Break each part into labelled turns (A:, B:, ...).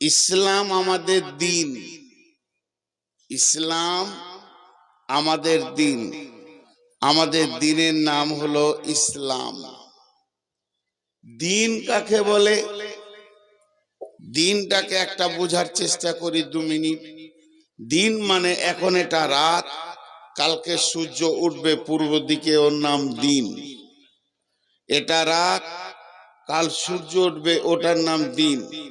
A: ইসলাম আমাদের দিন। ইসলাম আমাদের দিন। আমাদের দিনের নাম হলো ইসলাম। দিন কাকে বলে? দিনটাকে একটা বোঝার চেষ্টা করি দু মিনিট। দিন মানে এখন এটা রাত, কালকে সূর্য উঠবে পূর্ব দিকে ওর নাম দিন। এটা রাত, কাল সূর্য উঠবে ওটার নাম দিন।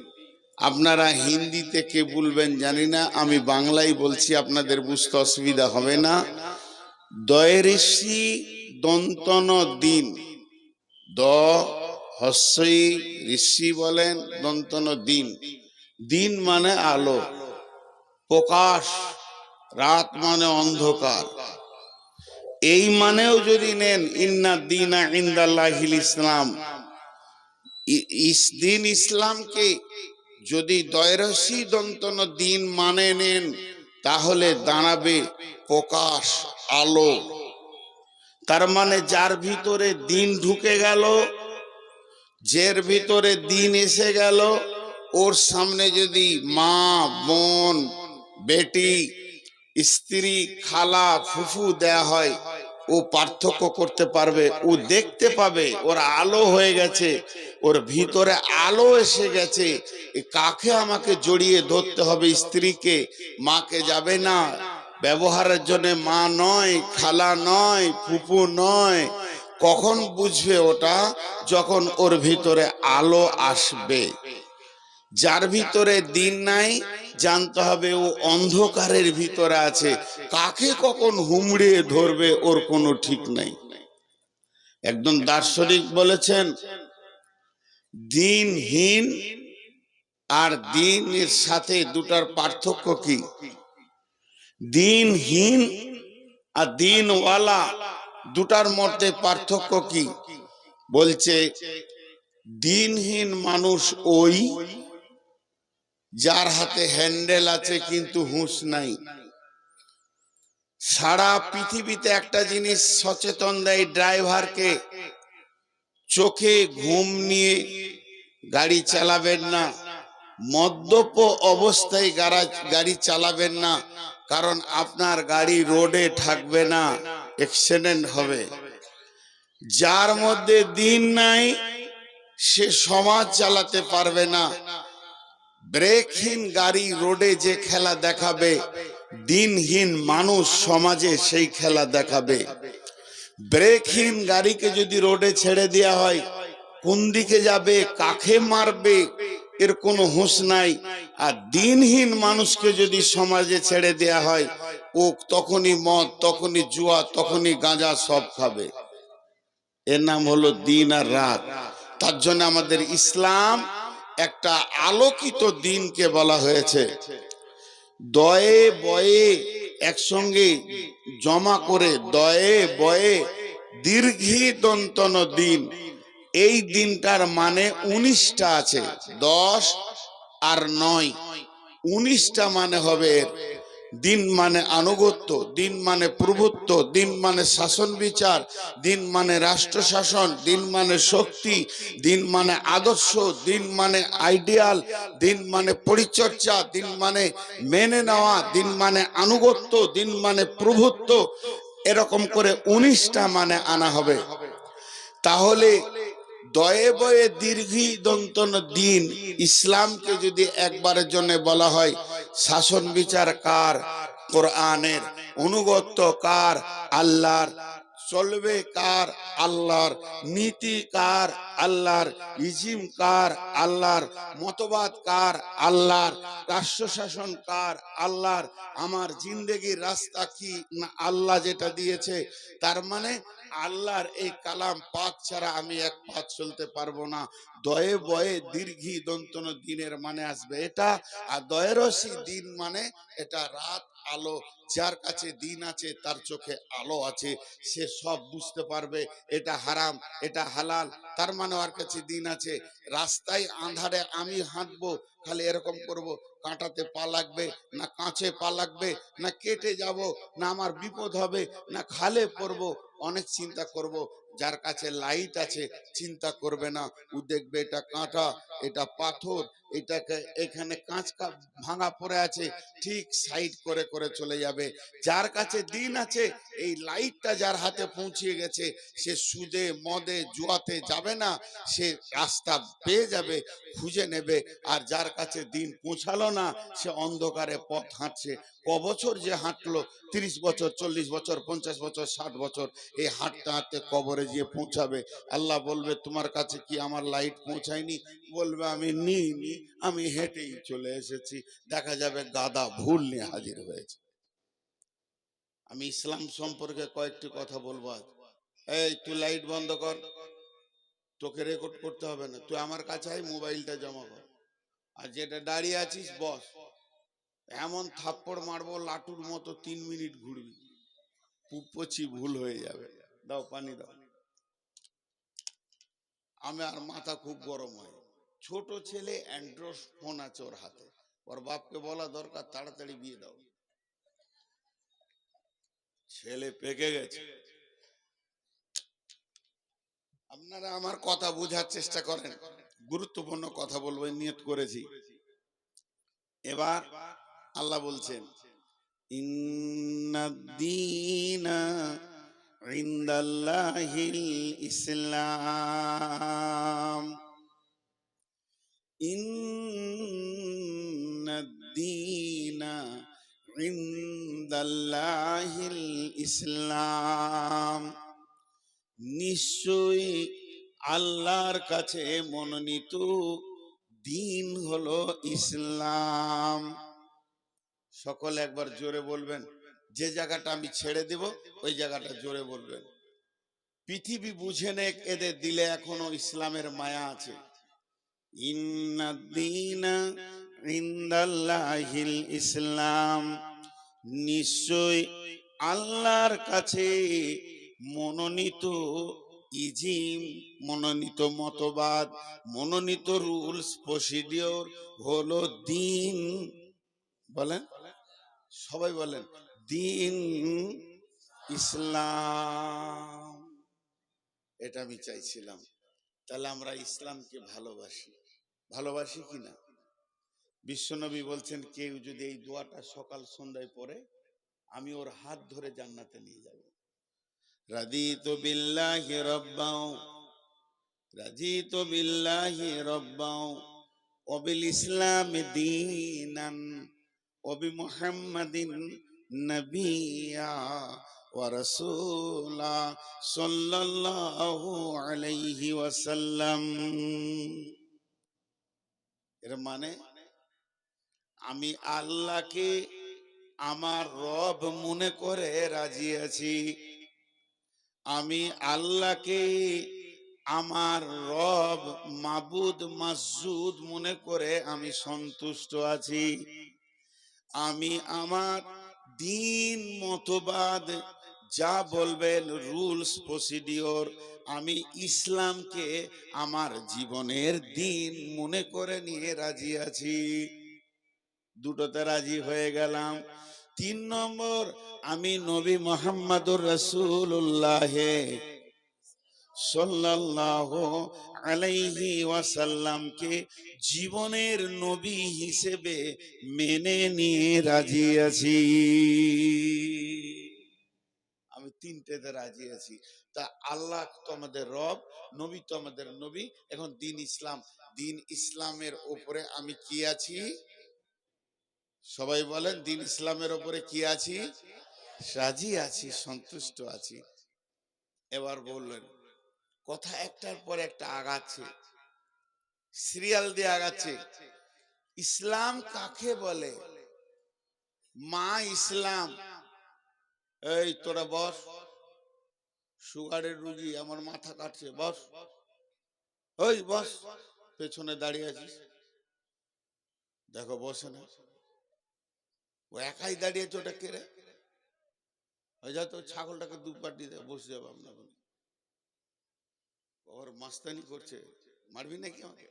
A: আপনারা হিন্দিতে কে বলবেন জানি না, আমি বাংলায় বলছি, আপনাদের বুঝতে অসুবিধা হবে না। দয়ঋষি দন্তন দিন। দ হস্যই ঋষি বলেন, দন্তন দিন। দিন মানে আলো। প্রকাশ, রাত মানে অন্ধকার। এই মানেও যদি নেন, ইন্না দিনা ইন্দাল্লাহিল ইসলাম। দিন ইসলামকে যদি দয়রসি দন্তন দিন মানে নেন তাহলে দাঁড়াবে প্রকাশ আলো। তার মানে যার ভিতরে দিন ঢুকে গেল, যের ভিতরে দিন এসে গেল, ওর সামনে যদি মা, বোন, বেটি, স্ত্রী, খালা, ফুফু দেয়া হয়, ও পার্থক্য করতে পারবে, ও দেখতে পাবে, ওর আলো হয়ে গেছে ওর ভিতরে আলো এসে গেছে। কাকে আমাকে জড়িয়ে ধরতে হবে? স্ত্রীকে? মাকে যাবে না। ব্যবহারের জন্য মা নয়, খালা নয় ফুপু নয়। কখন বুঝবে ওটা? যখন ওর ভিতরে আলো আসবে। যার ভিতরে দিন নাই, জানতে হবে ও অন্ধকারের ভিতরে আছে। কাকে কখন হুমড়িয়ে ধরবে ওর কোনো ঠিক নাই। একদম দার্শনিক বলেছেন দিনহীন আর দিনের সাথে দুটার পার্থক্য কি? দিনহীন আর দিনওয়ালা দুটার মধ্যে পার্থক্য কি? বলছে, দিনহীন মানুষ ওই যার হাতে হ্যান্ডেল আছে কিন্তু হুঁশ নাই। সারা পৃথিবীতে একটা জিনিস সচেতন দেয় ড্রাইভারকে, চোখে ঘুম নিয়ে গাড়ি চালাবেন না। মদ্যপ অবস্থায় গাড়া- চালাবেন না, কারণ আপনার গাড়ি রোডে থাকবে না অ্যাক্সিডেন্ট হবে। যার মধ্যে দিন নাই, সে সমাজ চালাতে পারবে না। ব্রেকহীন গাড়ি রোডে যে খেলা দেখাবে, দিনহীন মানুষ সমাজে সেই খেলা দেখাবে। ব্রেকহীন গাড়িকে যদি রোডে ছেড়ে দেওয়া হয় কোন দিকে যাবে, কাকে মারবে, এর কোনো হুঁশ নাই। আর দিনহীন মানুষকে যদি সমাজে ছেড়ে দেয়া হয়, ও তখনই মদ, তখনই জুয়া, তখনই গাঁজা সব খাবে। এর নাম হলো দিন আর রাত। তার জন্য আমাদের ইসলাম একটা আলোকিত দিনকে বলা হয়েছে। দয়ে বয়ে একসঙ্গে জমা করে, দয়ে বয়ে দীর্ঘি দন্তন দিন। এই দিনটার মানে উনিশটা আছে দশ আর নয় উনিশটা মানে হবে। দিন মানে আনুগত্য দিন মানে প্রভুত্ব দিন মানে শাসন বিচার দিন মানে রাষ্ট্র শাসন দিন মানে শক্তি দিন মানে আদর্শ দিন মানে আইডিয়াল দিন মানে পরিচর্যা দিন মানে মেনে নেওয়া দিন মানে আনুগত্য দিন মানে প্রভুত্ব এরকম করে উনিশটা মানে আনা হবে তাহলে দয়ে বয়ে দীর্ঘি দন্তন দিন। ইসলামকে যদি একবারের জন্য বলা হয়, শাসন বিচার কার? কোরআনের অনুগত্য কার? আল্লাহর। চলবে কার? আল্লাহর। নীতি কার? আল্লাহর। ইজিম কার? আল্লাহর। মতবাদ কার? আল্লাহর। রাষ্ট্র শাসন কার? আল্লাহর। আমার জিন্দেগির রাস্তা কি? না, আল্লাহ যেটা দিয়েছে, তার মানে আল্লাহর এই কালাম পাক ছাড়া আমি এক পথ চলতে পারব না। দয়ে বয়ে দীর্ঘি দন্তন দিনের মানে আসবে এটা, আর দয়েরসি দিন মানে এটা রাত আলো, যার কাছে দিন আছে তার চোখে আলো আছে, সে সব বুঝতে পারবে এটা হারাম, এটা হালাল, তার মানে ওর কাছে দিন আছে। রাস্তায় আন্ধারে আমি হাঁটবো, খালি এরকম করব, কাঁটাতে পা লাগবে, না কাঁচে পা লাগবে, না কেটে যাব, না আমার বিপদ হবে, না খালে পড়ব অনেক চিন্তা করব, যার কাছে লাইট আছে, চিন্তা করবে না। ও দেখবে এটা কাঁটা, এটা পাথর, এটাকে এখানে কাঁচ ভাঙা পড়ে আছে, ঠিক সাইড করে করে চলে যাবে। যার কাছে দিন আছে, এই লাইটটা যার হাতে পৌঁছিয়ে গেছে, সে সুদে, মদে, জুয়াতে যাবে না, সে রাস্তা পেয়ে যাবে, খুঁজে নেবে, আর যার কাছে দিন পৌঁছালো না, সে অন্ধকারে পথ হাঁটছে। ক বছর যে হাঁটলো, তিরিশ বছর, চল্লিশ বছর, পঞ্চাশ বছর, ষাট বছর, এই হাঁটতে হাঁটতে কবরে গিয়ে পৌঁছাবে। আল্লাহ বলবে, তোমার কাছে কি আমার লাইট পৌঁছায়নি? বলবে, আমি নিইনি, আমি হেঁটেই চলে এসেছি। দেখা যাবে গাদা ভুল নিয়ে হাজির হয়েছে। আমি ইসলাম সম্পর্কে কয়েকটি কথা বলব আজ। এই, তুই লাইট বন্ধ কর। তোকে রেকর্ড করতে হবে না। তুই আমার কাছে মোবাইলটা জমা কর। আর যেটা দাঁড়িয়ে আছিস, বস। এমন থাপ্পড় মারবো, লাটুর মতো তিন মিনিট ঘুরবি। পুপচি ভুল হয়ে যাবে। দাও পানি দাও। আমি আর মাথা খুব গরম হয়। ছোট ছেলে অ্যান্ড্রয়েড ফোন আছে ওর হাতে। ওর বাপকে বলা দরকার, তাড়াতাড়ি বিয়ে দাও। ছেলে পেকে গেছে। আপনারা আমার কথা বোঝার চেষ্টা করেন। গুরুত্বপূর্ণ কথা বলব, নিয়ত করেছি। এবার আল্লাহ বলছেন ইসলাম। ইসলাম। নিশ্চয়ই আল্লাহর কাছে মনোনীত দিন হলো ইসলাম। সকল একবার জোরে বলবেন, যে জায়গাটা আমি ছেড়ে দেব, ওই জায়গাটা জোরে বলবেন। পৃথিবী বুঝে নে এদের দিলে এখনও ইসলামের মায়া আছে। ইসলাম। নিশ্চয় আল্লাহর কাছে মনোনীত ইজিম, মনোনীত মতবাদ, মনোনীত রুলস, প্রসিডিওর হলো দিন। বলেন। সবাই বলেন, দিন ইসলাম। এটা আমি চাইছিলাম। তাহলে আমরা ইসলামকে ভালোবাসি। ভালোবাসি কি না? বিশ্বনবী বলছেন, কেউ যদি এই দোয়াটা সকাল সন্ধ্যায় পড়ে, আমি ওর হাত ধরে জান্নাতে নিয়ে যাব। রাদিতু বিল্লাহি রব্বাও, রাজিতু বিল্লাহি রব্বাও অবিল ইসলাম দীনান। নবিয়া ওয়া রাসূলা সাল্লাল্লাহু আলাইহি ওয়াসাল্লাম। এর মানে আমি আল্লাহকে আমার রব মনে করে রাজি আছি। আমি আল্লাহকে আমার রব মাবুদ মাসুদ মনে করে আমি সন্তুষ্ট আছি। আমি আমার দিন মতবাদ যা বলবেন রুলস প্রসিডিওর, আমি ইসলামকে আমার জীবনের দিন মনে করে নিয়ে রাজি আছি। দুটোতে রাজি হয়ে গেলাম। তিন নম্বর, আমি নবী মোহাম্মদুর রসুল্লাহ সাল্লাল্লাহু আলাইহি জীবনের নবী হিসেবে মেনে নিয়ে রাজি আছি। আমি তিনটেতে রাজি আছি। তা আল্লাহ তো আমাদের রব, নবী তো আমাদের নবী। এখন দিন ইসলাম, দিন ইসলামের উপরে আমি কি আছি? সবাই বলেন, দিন ইসলামের উপরে কি আছি? রাজি আছি, সন্তুষ্ট আছি। এবার বললেন কথা একটার পর একটা আগাচ্ছে। সিরিয়াল দিয়ে আগাচ্ছে। ইসলাম কাকে বলে? মা ইসলাম। এই, তোরা বস। সুগারের রুগী, আমার মাথা কাটছে, বস। ওই বস, পেছনে দাঁড়িয়ে আছিস। দেখো, বসে না। ও একাই দাঁড়িয়েছে ওটা কেড়ে ওই যা তো ছাগলটাকে দু পাটি বসে যাব আপনার ওর মাস্তানি করছে মারবি নাকি আমাকে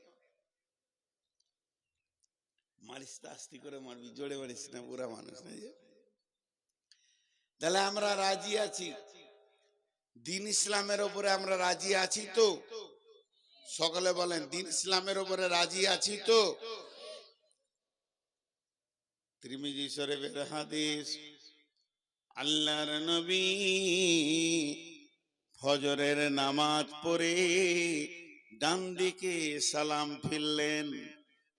A: মারিস তো আস্তি করে মারবি জোরে মারিস না বুড়া মানুষ না তাহলে আমরা রাজি আছি দিন ইসলামের ওপরে আমরা রাজি আছি তো সকলে বলেন দিন ইসলামের ওপরে রাজি আছি তো ত্রিমিজি শরীফের হাদিস আল্লাহর নবী ফজরের নামাজ পড়ে ডান দিকে সালাম ফিরলেন,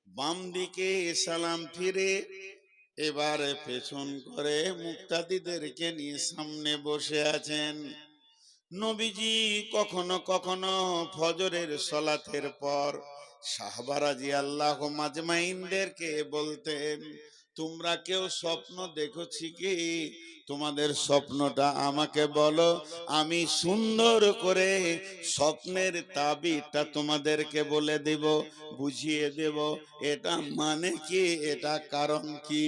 A: বাম দিকে সালাম ফিরে এবারে পেছন করে মুক্তাদিদেরকে নিয়ে সামনে বসে আছেন। নবীজি কখনো কখনো ফজরের সলাতের পর শাহবারাজি আল্লাহ মাজমাইনদেরকে বলতেন তোমরা কেউ স্বপ্ন দেখেছি কি? তোমাদের স্বপ্নটা আমাকে বলো। আমি সুন্দর করে স্বপ্নের তাবিটা তোমাদেরকে বলে দেব, বুঝিয়ে দেব। এটা মানে কি? এটা কারণ কি?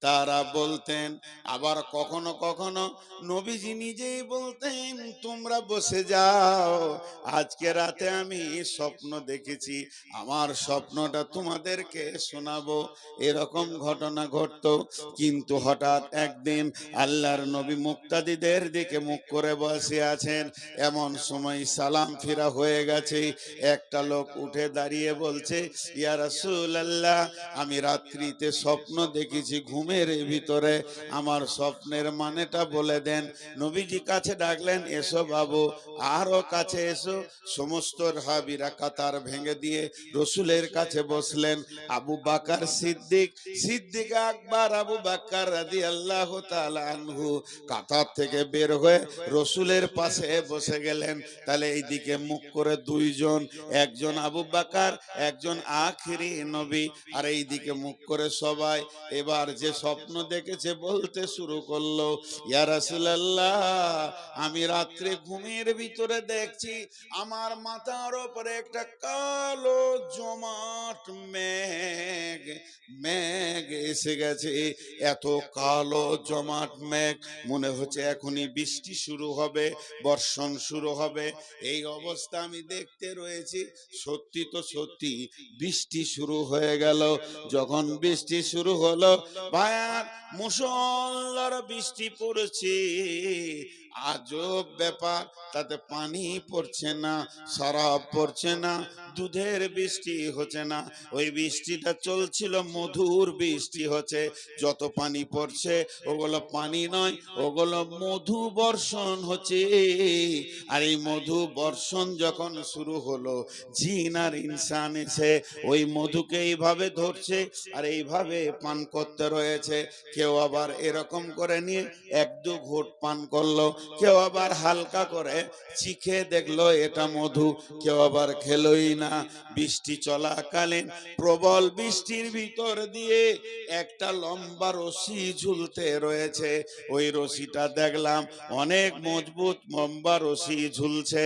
A: তারা বলতেন, আবার কখনো কখনো নবীজি নিজেই বলতেন, তোমরা বসে যাও, আজকে রাতে আমি স্বপ্ন দেখেছি, আমার স্বপ্নটা তোমাদেরকে শোনাবো। এরকম ঘটনা ঘটতো। কিন্তু হঠাৎ একদিন আল্লাহর নবী মুক্তাদিদের দিকে মুখ করে বসে আছেন। এমন সময় সালাম ফিরা হয়ে গেছে। একটা লোক উঠে দাঁড়িয়ে বলছে, ইয়া রাসূলুল্লাহ, আমি রাত্রিতে স্বপ্ন দেখেছি ঘুমের ভিতরে আমার স্বপ্নের মানেটা বলে দেন। নবীজি কাছে ডাকলেন, এসো বাবু, আরও কাছে এসো। সমস্ত হাবিরা কাতার ভেঙে দিয়ে রসুলের কাছে বসলেন। আবু বাকার সিদ্দিক সিদ্দিক আকবর আবু বাক্কার রাদি আল্লাহ আনহু কাতার থেকে বের হয়ে রসুলের পাশে বসে গেলেন। তাহলে এইদিকে মুখ করে দুইজন, একজন আবু বাকার, একজন আখিরি নবী, আর এইদিকে মুখ করে সবাই। এবার যে স্বপ্ন দেখেছে বলতে শুরু করল আমি রাত্রে ঘুমের ভিতরে দেখছি আমার মাথার উপরে একটা কালো জমাট মেঘ মেঘ এসে গেছে। এত কালো জমাট মেঘ, মনে হচ্ছে এখনই বৃষ্টি শুরু হবে, বর্ষণ শুরু হবে। এই অবস্থা আমি দেখতে রয়েছি। সত্যি তো সত্যি, বৃষ্টি শুরু হয়ে গেল। যখন বৃষ্টি শুরু হলো ভায়ার মুসল্লার বৃষ্টি পড়ছে। আজব ব্যাপার, তাতে পানি পড়ছে না, শরাব পড়ছে না, দুধের বৃষ্টি হচ্ছে না। ওই বৃষ্টিটা চলছিল, মধুর বৃষ্টি হচ্ছে। যত পানি পড়ছে, ওগুলো পানি নয়, ওগুলো মধু বর্ষণ হচ্ছে। আর এই মধু বর্ষণ যখন শুরু হলো, জিন আর ইনসান এসে ওই মধুকে এইভাবে ধরছে, আর এইভাবে পান করতে রয়েছে। কেউ আবার এরকম করে নিয়ে এক দু ঘোট পান করল কেউ আবার হালকা করে চিখে দেখল এটা মধু, কেউ আবার খেলোই না। বৃষ্টি চলাকালীন প্রবল বৃষ্টির ভিতর দিয়ে একটা লম্বা রশি ঝুলতে রয়েছে। ওই রশিটা দেখলাম অনেক মজবুত লম্বা রশি ঝুলছে।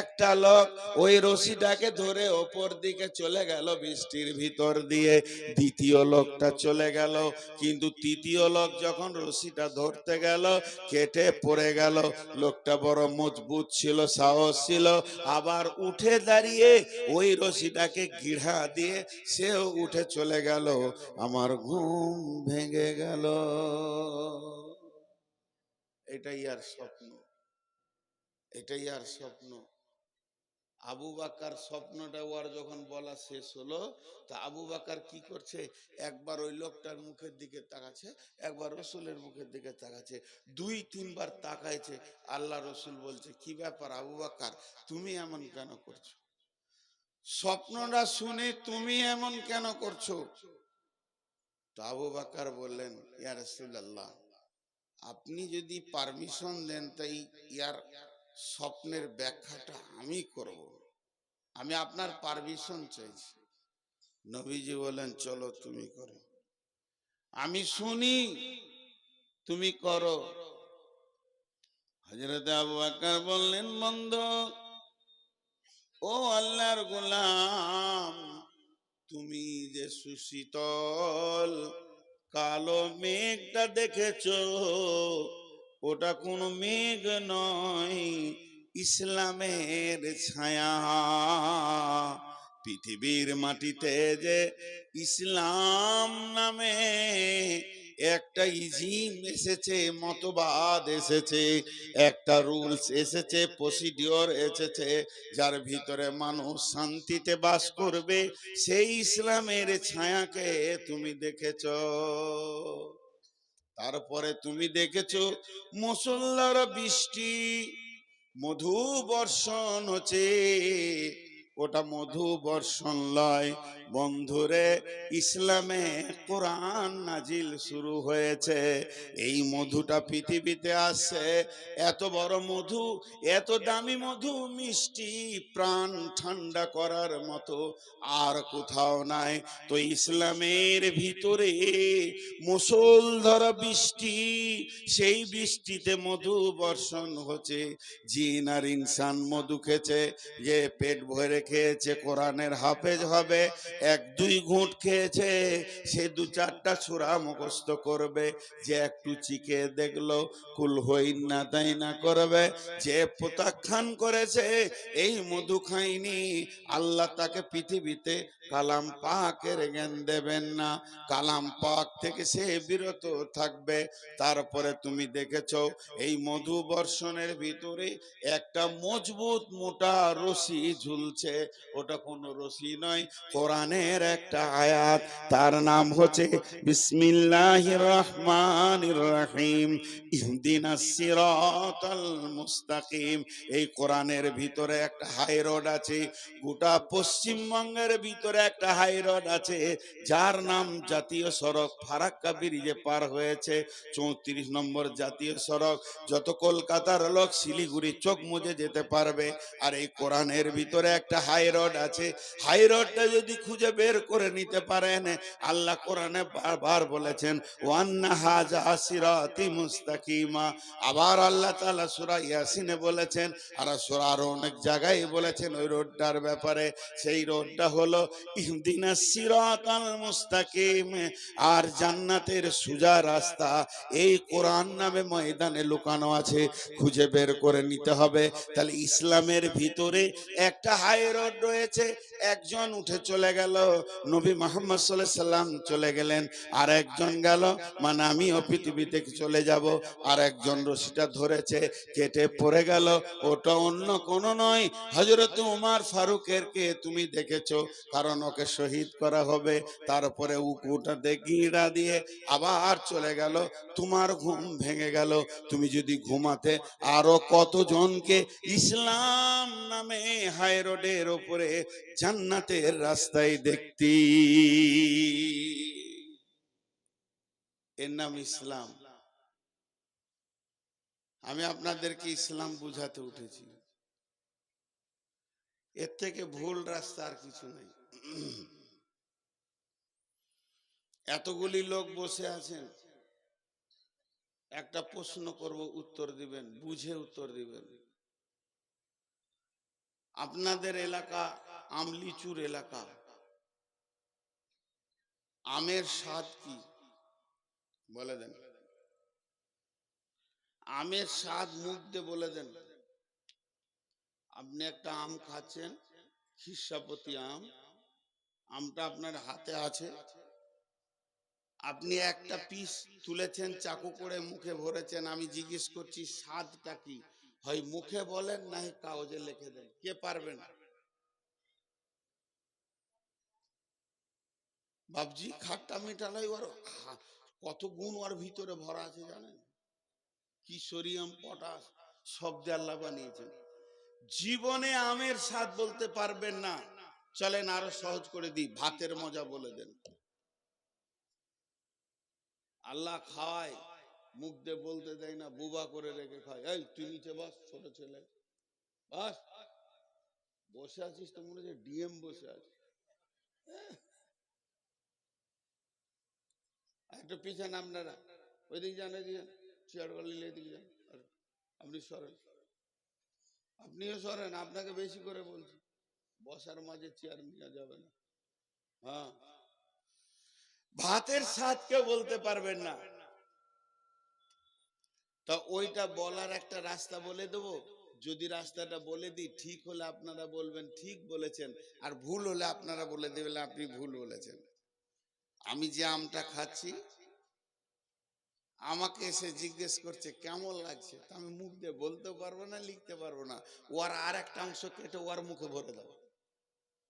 A: একটা লোক ওই রশিটাকে ধরে ওপর দিকে চলে গেল বৃষ্টির ভিতর দিয়ে। দ্বিতীয় লোকটা চলে গেল, কিন্তু তৃতীয় লোক যখন রশিটা ধরতে গেল, কেটে পড়ে গেল। লোকটা বড় মজবুত ছিল, সাহস ছিল। আবার উঠে দাঁড়িয়ে ওই রশিটাকে গিড়া দিয়ে সেও উঠে চলে গেল। আমার ঘুম ভেঙে গেল। এটাই আর স্বপ্ন। এটাই আর স্বপ্ন। আবু বাকার স্বপ্নটা ওর যখন বলা শেষ হলো, তা আবু বাকার কি করছে? একবার ওই লোকটার মুখের দিকে তাকাচ্ছে, একবার রসুলের মুখের দিকে তাকাচ্ছে, দুই, তিনবার তাকাইছে, আল্লাহ রসুল বলছে, কি ব্যাপার আবু বাকার, তুমি এমন কেন করছ? স্বপ্নটা শুনে তুমি এমন কেন করছ? তো আবু বাকার বললেন, ইয়া আল্লাহ আপনি যদি পারমিশন দেন, তাই ইয়ার স্বপ্নের ব্যাখ্যাটা আমি করব। আমি আপনার পারমিশন চাইছি। নবীজি বলেন, চলো তুমি করো। আমি শুনি, তুমি করো। হজরত আবু বকর বললেন, বন্ধ, ও আল্লাহর গোলাম, তুমি যে সুশীতল, কালো মেঘটা দেখেছ ওটা কোনো মেঘ নয়, ইসলামের ছায়া। পৃথিবীর মাটিতে যে ইসলাম নামে একটা ইজিম এসেছে, মতবাদ এসেছে, একটা রুলস এসেছে, প্রসিডিওর এসেছে, যার ভিতরে মানুষ শান্তিতে বাস করবে, সেই ইসলামের ছায়াকে তুমি দেখেছ। তারপরে তুমি দেখেছ মুসল্লার বৃষ্টি মধু বর্ষণ হচ্ছে। ওটা মধু বর্ষণ লয়। বন্ধুরে, ইসলামে কোরআন নাজিল শুরু হয়েছে। এই মধুটা পৃথিবীতে আসছে। এত বড় মধু, এত দামি মধু, মিষ্টি প্রাণ ঠান্ডা করার মতো আর কোথাও নাই। তো ইসলামের ভিতরে মুসলধারা বৃষ্টি, সেই বৃষ্টিতে মধু বর্ষণ হচ্ছে। জিন আর ইনসান মধু খেয়েছে, যে পেট ভরে খেয়েছে, কোরআনের হাফেজ হবে। এক দুই ঘুঁট খেয়েছে, সে দু চারটা সুরা মুখস্ত করবে। যে একটু চিকে দেখল, কুল হইন না তাই না করবে। যে প্রত্যাখ্যান করেছে, এই মধু খাইনি আল্লাহ তাকে পৃথিবীতে কালাম পাকের জ্ঞান দেবেন না। কালাম পাক থেকে সে বিরত থাকবে। তারপরে তুমি দেখেছ, এই মধু বর্ষণের ভিতরে একটা মজবুত মোটা রশি ঝুলছে। ওটা কোনো রশি নয়, কোরআনের একটা আয়াত। তার নাম হচ্ছে, বিসমিল্লাহির রহমানির রহিম সিরাতাল মুস্তাকিম। এই কোরআনের ভিতরে একটা হাই রোড আছে, গোটা পশ্চিমবঙ্গের ভিতরে একটা হাই রোড আছে, যার নাম জাতীয় সড়ক। ফারাক্কা ব্রিজে পার হয়েছে, চৌত্রিশ নম্বর জাতীয় সড়ক। যত কলকাতার লোক শিলিগুড়ি চোখ মুজে যেতে পারবে, আর এই কোরআনের ভিতরে একটা হাই রোড আছে। হাই রোডটা যদি খুঁজে বের করে নিতে পারেন, আল্লাহ কোরআনে বারবার বলেছেন, ওয়ান্না হাজা সিরাতি মুস্তাকিমা। আবার আল্লাহ তাআলা সূরা ইয়াসিনে বলেছেন, আর সূরা আরও অনেক জায়গায় বলেছেন ওই রোডটার ব্যাপারে। সেই রোডটা হলো ইহদিনাস সিরাতাল মুস্তাকিম। আর জান্নাতের সুজা রাস্তা, এই কোরআন নামে ময়দানে লুকানো আছে, খুঁজে বের করে নিতে হবে। তাহলে ইসলামের ভিতরে একটা হাই রোড রয়েছে, একজন উঠে চলে গেল, নবী মোহাম্মদ সাল্লাহ সাল্লাম চলে গেলেন আর একজন গেল মানে আমিও পৃথিবী থেকে চলে যাব আর একজন রশিটা ধরেছে, কেটে পড়ে গেল, ওটা অন্য কোনো নয় হজরত উমার ফারুকের কে তুমি দেখেছ, কারণ ওকে শহীদ করা হবে। তারপরে উকুটাতে গিঁড়া দিয়ে আবার চলে গেল। তোমার ঘুম ভেঙে গেল। তুমি যদি ঘুমাতে আরও কতজনকে ইসলাম নামে হাই রোডের ওপরে জান্নাতের রাস্তায় দেখতি? এর নাম ইসলাম। আমি আপনাদেরকে ইসলাম বুঝাতে উঠেছি। এর থেকে ভুল রাস্তা আর কিছু নেই। এতগুলি লোক বসে আছেন। একটা প্রশ্ন করব, উত্তর দিবেন, বুঝে উত্তর দিবেন। আপনাদের এলাকা আমলিচুর এলাকা। আমের স্বাদ কি? বলে দেন। আমের স্বাদ মুখ দিয়ে বলে দেন। আপনি একটা আম খাচ্ছেন, খিসাপতি আম। আমটা আপনার হাতে আছে। আপনি একটা পিস তুলেছেন, চাকু করে মুখে ভরেছেন, আমি জিজ্ঞেস করছি, স্বাদটা কি? হয় মুখে বলেন না কাগজে লিখে দেন? কে পারবেন বাবজি খাট্টা মিঠালাই ওর কত গুণ ওর ভিতরে ভরা আছে জানেন? কি সোডিয়াম পটাশ, সব আল্লাহ বানিয়েছেন জীবনে আমের স্বাদ বলতে পারবেন না। চলেন আরও সহজ করে দিই, ভাতের মজা বলে দেন। আল্লাহ খাওয়ায়, মুখ দিয়ে বলতে দেয় না, বুবা করে রেখে খায় এই, তুই নিচে বস, ছোট ছেলে। বাস। বসে আছিস তো মনে হচ্ছে ডিএম বসে আছে। একটু পিছনে আপনারা। ওইদিকে যান এদিকে চেয়ার গলিলে এদিকে যান। আপনি সরেন। আপনিও সরেন, আপনাকে বেশি করে বলছি। বসার মাঝে চেয়ার নেওয়া যাবে না। হ্যাঁ। ভাতের স্বাদ কেউ বলতে পারবেন না। তা ওইটা বলার একটা রাস্তা বলে দেবো। যদি রাস্তাটা বলে দিই, ঠিক হলে আপনারা বলবেন, ঠিক বলেছেন। আর ভুল হলে আপনারা বলে দেবেন, আপনি ভুল বলেছেন। আমি যে আমটা খাচ্ছি, আমাকে এসে জিজ্ঞেস করছে, কেমন লাগছে? আমি মুখ দিয়ে বলতেও পারব না, লিখতে পারব না। ওর আর একটা অংশ কেটে ওর মুখে ভরে দাও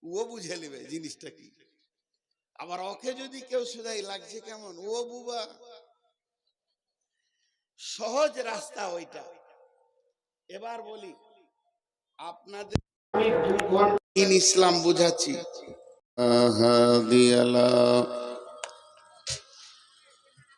A: ও বুঝে নেবে জিনিসটা কি। আবার ওকে যদি কেউ শুধাই লাগছে কেমন? ও বুবা। সহজ রাস্তা ওইটা। এবার বলি, আপনাদের ইসলাম বুঝাচ্ছি। আহাদিয়ালা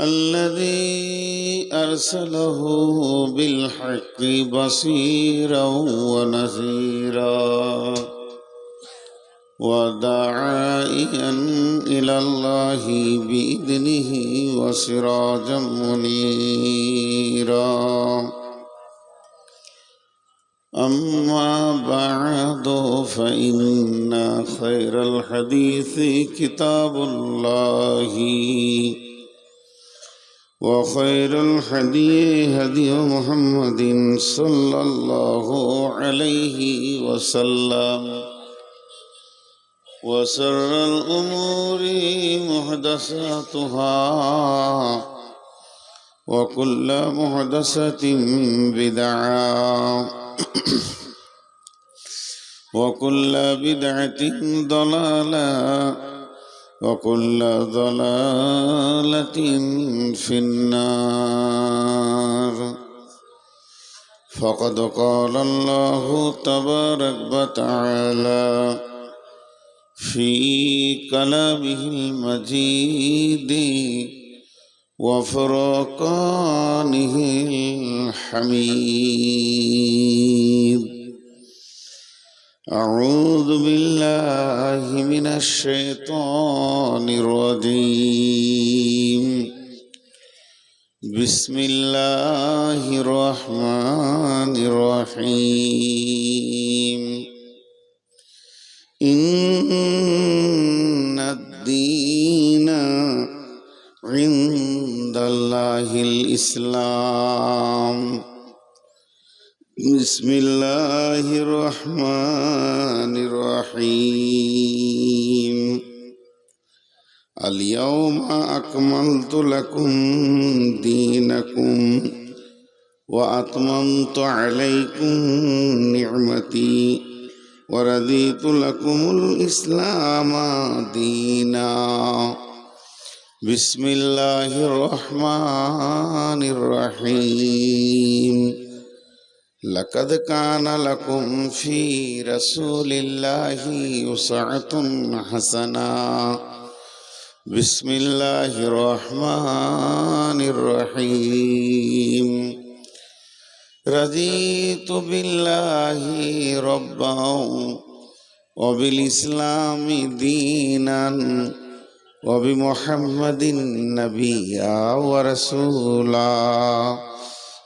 A: الذي أرسله بالحق بصيرا ونذيرا وداعيا إلى الله بإذنه وسراجا منيرا. أما بعد فإن خير الحديث كتاب الله. وخير الهدي هدي محمد صلى الله عليه وسلم. وسر الأمور محدثاتها. وكل محدثة بدعة. وكل بدعة ضلالة. وكل ضلالة في النار فقد قال الله تبارك وتعالى في كلامه المجيد وفرقانه الحميد أعوذ بالله من الشيطان الرجيم بسم الله الرحمن الرحيم إن الدين عند الله الإسلام بسم الله الرحمن الرحيم اليوم أكملت لكم دينكم وأتممت عليكم نعمتي ورضيت لكم الإسلام دينا بسم الله الرحمن الرحيم لقد كان لكم في رسول الله أسعة حسنة بسم الله الرحمن الرحيم رضيت بالله ربا وبالإسلام دينا وبمحمد نبيا ورسولا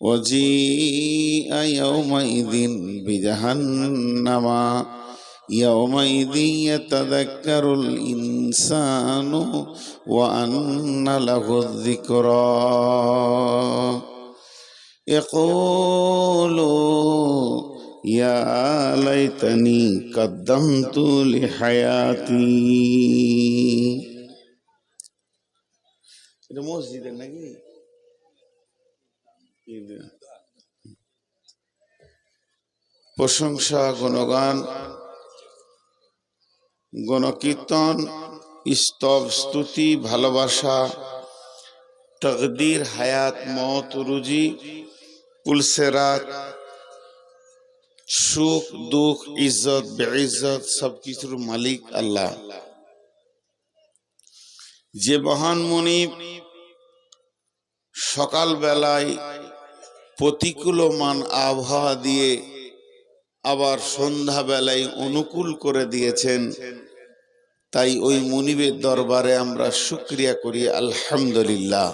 A: وجيء يومئذ بجهنم يومئذ يتذكر الإنسان وأن له الذكرى يقول يا ليتني قدمت لحياتي এটা মসজিদের নাকি প্রশংসা, গুণগান, গণকীর্তন, স্তব, স্তুতি, ভালোবাসা, তকদির, হায়াত, মত, রুজি পুলসেরাত সুখ, দুঃখ, ইজ্জত বেইজ্জত সবকিছুর মালিক আল্লাহ। যে মহান মনিব সকাল বেলায় প্রতিকূলমান আবহাওয়া দিয়ে আবার সন্ধ্যা বেলায় অনুকূল করে দিয়েছেন। তাই ওই মুনিবের দরবারে আমরা শুক্রিয়া করি, আলহামদুলিল্লাহ।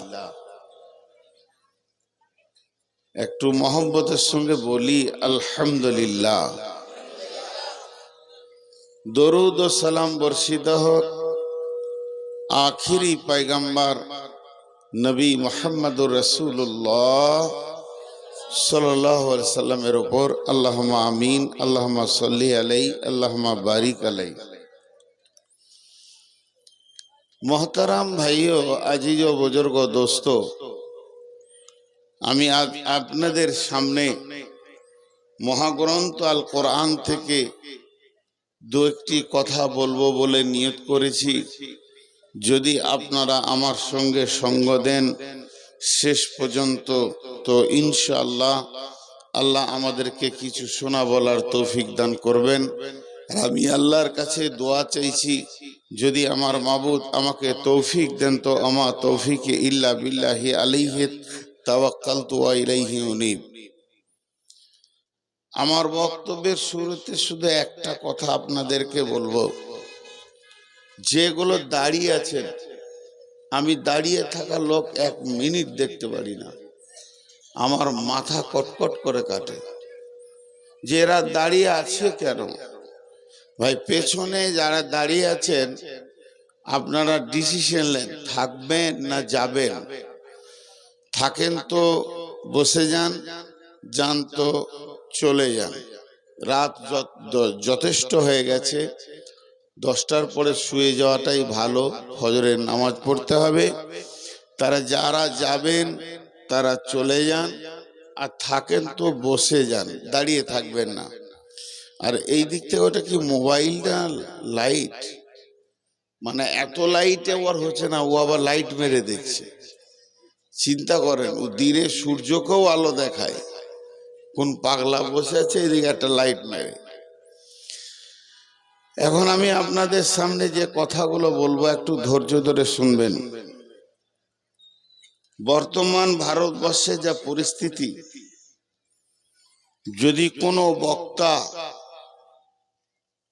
A: একটু মহব্বতের সঙ্গে বলি, আলহামদুলিল্লাহ। দরুদ ও সালাম বর্ষিত হোক। আখিরি পাইগাম্বার নবী মোহাম্মদুর রসুল্লাহ সাল্লাহ সাল্লামের ওপর আল্লাহমা আমিন আল্লাহমা সাল্লি আলাই আল্লাহমা বারিক আলাই মহতারাম ভাইও আজিজ বুজুর্গ দোস্ত, আমি আপনাদের সামনে মহাগ্রন্থ আল কোরআন থেকে দু একটি কথা বলব বলে নিয়ত করেছি। যদি আপনারা আমার সঙ্গে সঙ্গ দেন, শেষ পর্যন্ত তো ইনশাআল্লাহ আল্লাহ আমাদেরকে কিছু শোনা বলার তৌফিক দান করবেন। আমি আল্লাহর কাছে দোয়া চাইছি, যদি আমার মাবুদ আমাকে তৌফিক দেন তো আমার তৌফিকে ইল্লা বিল্লাহি আলাইহি তাওয়াক্কালতু ওয়া ইলাইহি উনীব। আমার বক্তব্যের শুরুতে শুধু একটা কথা আপনাদেরকে বলব। যেগুলো দাঁড়িয়ে আছেন, আমি দাঁড়িয়ে থাকা লোক এক মিনিট দেখতে পারি না। আমার মাথা কটকট করে কাটে। যে এরা দাঁড়িয়ে আছে কেন? ভাই, পেছনে যারা দাঁড়িয়ে আছেন, আপনারা ডিসিশন নেন, থাকবেন না যাবেন? থাকেন তো, বসে যান যান তো, চলে যান। রাত যথেষ্ট হয়ে গেছে। দশটার পরে শুয়ে যাওয়াটাই ভালো। ফজরের নামাজ পড়তে হবে। তারা যারা যাবেন তারা চলে যান আর থাকেন তো বসে যান, দাঁড়িয়ে থাকবেন না। আর এই দিক থেকে ওটা কি মোবাইলটা লাইট মানে এত লাইটে ওর হচ্ছে না, ও আবার লাইট মেরে দেখছে চিন্তা করেন, ও দিনে সূর্যকেও আলো দেখায়। কোন পাগলা বসে আছে, এদিকে একটা লাইট মেরে। এখন আমি আপনাদের সামনে যে কথাগুলো বলব, একটু ধৈর্য ধরে শুনবেন। বর্তমান ভারতবর্ষে যা পরিস্থিতি, যদি কোনো বক্তা,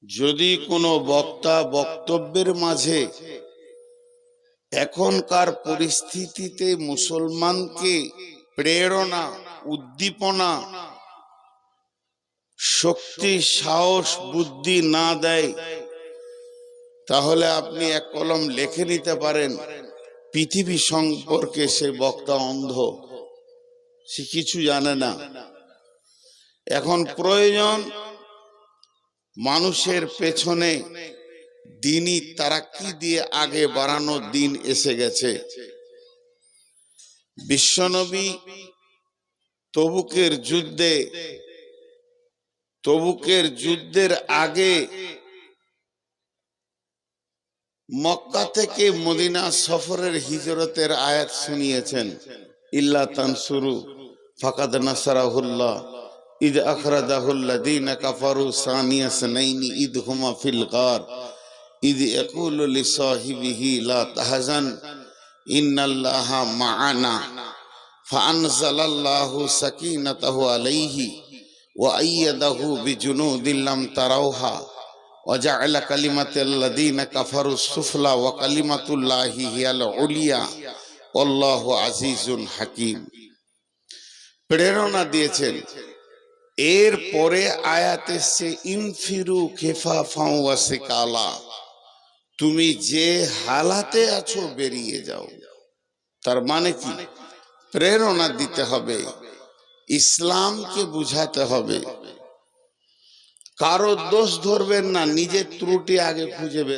A: যদি কোনো বক্তা বক্তব্যের মাঝে এখনকার পরিস্থিতিতে মুসলমানকে প্রেরণা, উদ্দীপনা, শক্তি, সাহস, বুদ্ধি না দেয়, তাহলে আপনি এক কলম লিখে নিতে পারেন। পৃথিবী সম্পর্কে সে বক্তা অন্ধ। সে কিছু জানে না। এখন প্রয়োজন মানুষের পেছনে দিনই তারা কি দিয়ে আগে বাড়ানোর দিন এসে গেছে। বিশ্বনবী তবুকের যুদ্ধে, তবুকের যুদ্ধের আগে মক্কা থেকে মদিনা সফরের হিজরতের আয়াত শুনিয়েছেন। ইল্লা তানসুরু, ফাকাদ নাসারাহুল্লাহ, ইদ আখরাদাহুল্লাদিন কাফারু সানিয়াস নাইনি ইদ হুমা ফিল গার, ইদ ইয়াকুলু লিসাহিবিহি লা তাহজান, ইন্নাল্লাহা মাআনা ফাআনজালাল্লাহু সাকিনাতাহু আলাইহি ওয়া আইয়াদাহু বিজুনুদিল লাম তারাউহা وجعل كلمة الذين كفروا السفلى وكلمة الله هي العليا والله عزيز حكيم প্রেরণা দিয়েছেন এর পরে আয়াত এসছে ইনফিরু খেফা ফাউয়াসে কালা তুমি যে হালাতে আছো বেরিয়ে যাও তার মানে কি প্রেরণা দিতে হবে ইসলামকে বুঝাতে হবে কারও দোষ ধরবেন না নিজের ত্রুটি আগে খুঁজে বের